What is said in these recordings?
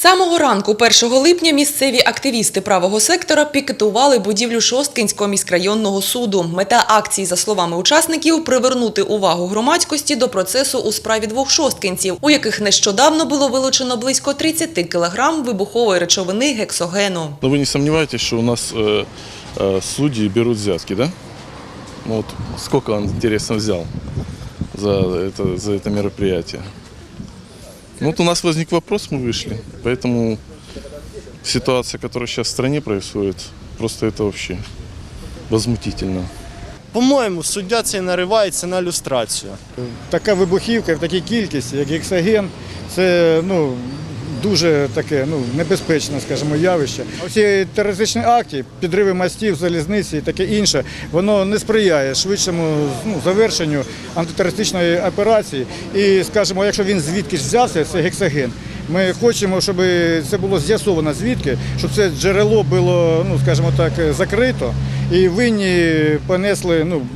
самого ранку 1 липня місцеві активісти правого сектора пікетували будівлю Шосткинського міськрайонного суду. Мета акції, за словами учасників, привернути увагу громадськості до процесу у справі двох шосткинців, у яких нещодавно було вилучено близько 30 кілограм вибухової речовини гексогену. Но вы не сомневаетесь, что у нас э, э, судьи берут взятки, да? Ну Вот сколько он, интересно, взял за это, за это мероприятие? Ну, вот у нас возник вопрос, мы вышли. Поэтому ситуация, которая сейчас в стране происходит, просто это вообще возмутительно. По-моєму, суддя цей наривається на люстрацію. Така вибухівка в такій кількості, як гексоген, це ну, дуже таке ну, небезпечне, скажімо, явище. Оці терористичні акти, підриви мостів, залізниці і таке інше, воно не сприяє швидшому ну, завершенню антитерористичної операції. І, скажімо, якщо він звідкись взявся, це гексоген. Ми хочемо, щоб це було з'ясовано звідки, щоб це джерело було, ну скажімо так, закрито, і винні понесли ну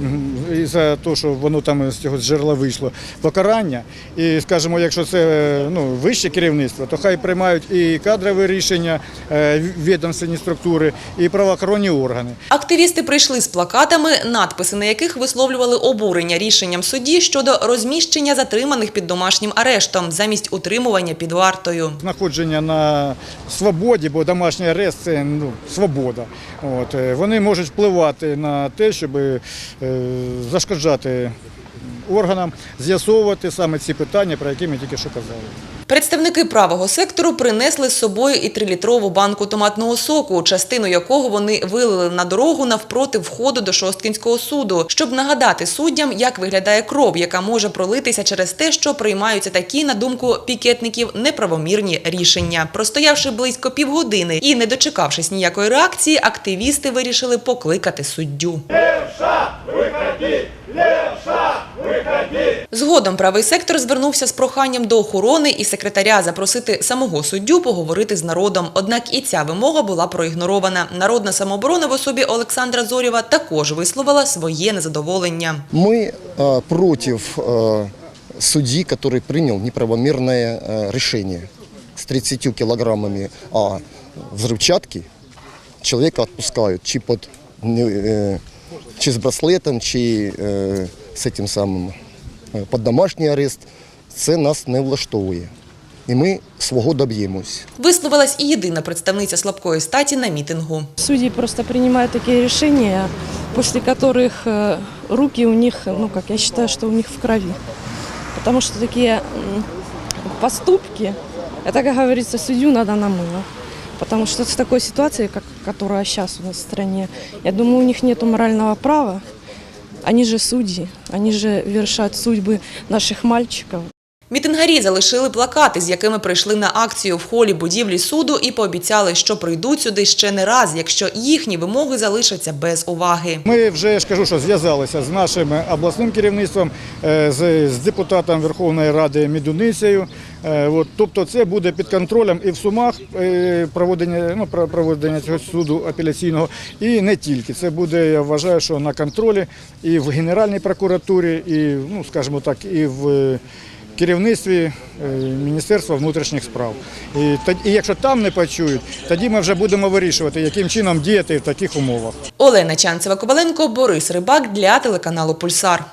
і за те, що воно там з цього джерела вийшло, покарання. І скажімо, якщо це ну вище керівництво, то хай приймають і кадрові рішення, е, відомственні структури, і правоохоронні органи. Активісти прийшли з плакатами, надписи на яких висловлювали обурення рішенням судді щодо розміщення затриманих під домашнім арештом замість утримування під вартою. знаходження на свободі, бо домашній арест це ну, свобода. От, е, вони можуть впливати на те, щоб е, зашкоджати органам, з'ясовувати саме ці питання, про які ми тільки що казали. Представники правого сектору принесли з собою і трилітрову банку томатного соку, частину якого вони вилили на дорогу навпроти входу до Шосткінського суду, щоб нагадати суддям, як виглядає кров, яка може пролитися через те, що приймаються такі, на думку пікетників, неправомірні рішення. Простоявши близько півгодини і не дочекавшись ніякої реакції, активісти вирішили покликати суддю. Згодом правий сектор звернувся з проханням до охорони і секретаря запросити самого суддю поговорити з народом. Однак і ця вимога була проігнорована. Народна самооборона в особі Олександра Зорєва також висловила своє незадоволення. Мы э, против э, судьи, который принял неправомерное э, решение. С 30 килограммами а, взрывчатки человека отпускают чи, под, э, чи с браслетом, чи э, с этим самым э, под домашній арест. Це нас не влаштовує. І ми свого доб'ємось. Висловилась і єдина представниця слабкої статі на мітингу. Судьи просто принимают такие решения, после которых э, руки у них, ну как я считаю, что у них в крови. Потому что такие м, поступки, это, как говорится, судью надо на мыло. Потому что в такой ситуации, как, которая сейчас у нас в стране, я думаю, у них нет морального права. Они же судьи, они же вершат судьбы наших мальчиков. Мітингарі залишили плакати, з якими прийшли на акцію в холі будівлі суду і пообіцяли, що прийдуть сюди ще не раз, якщо їхні вимоги залишаться без уваги. Ми вже ж кажу, що зв'язалися з нашим обласним керівництвом, е, з, депутатом Верховної Ради Мідуницею. Е, От, тобто це буде під контролем і в Сумах е, проведення, ну, про- проведення цього суду апеляційного, і не тільки. Це буде, я вважаю, що на контролі і в Генеральній прокуратурі, і, ну, скажімо так, і в е, керівництві е, Міністерства внутрішніх справ. І, якщо там не почують, тоді ми вже будемо вирішувати, яким чином діяти в таких умовах. Олена Чанцева-Коваленко, Борис Рибак для телеканалу Пульсар.